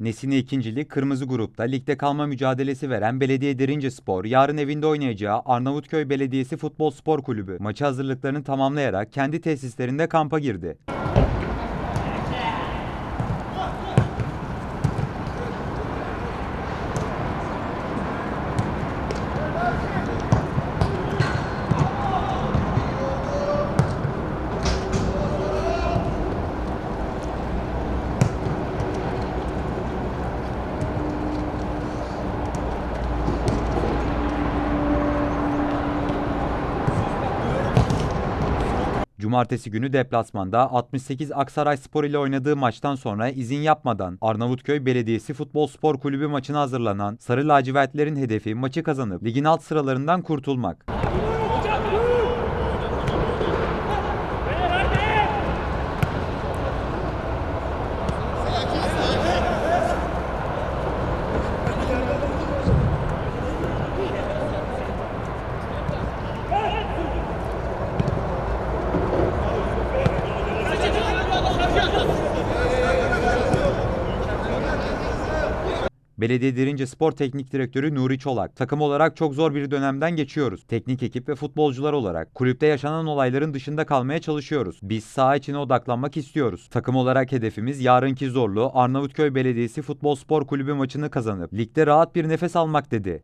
Nesine ikincilik kırmızı grupta ligde kalma mücadelesi veren Belediye Derince Spor yarın evinde oynayacağı Arnavutköy Belediyesi Futbol Spor Kulübü maçı hazırlıklarını tamamlayarak kendi tesislerinde kampa girdi. Cumartesi günü deplasmanda 68 Aksaray Spor ile oynadığı maçtan sonra izin yapmadan Arnavutköy Belediyesi Futbol Spor Kulübü maçına hazırlanan Sarı Lacivertlerin hedefi maçı kazanıp ligin alt sıralarından kurtulmak. Belediye Derince Spor Teknik Direktörü Nuri Çolak, takım olarak çok zor bir dönemden geçiyoruz. Teknik ekip ve futbolcular olarak kulüpte yaşanan olayların dışında kalmaya çalışıyoruz. Biz saha içine odaklanmak istiyoruz. Takım olarak hedefimiz yarınki zorlu Arnavutköy Belediyesi Futbol Spor Kulübü maçını kazanıp ligde rahat bir nefes almak dedi.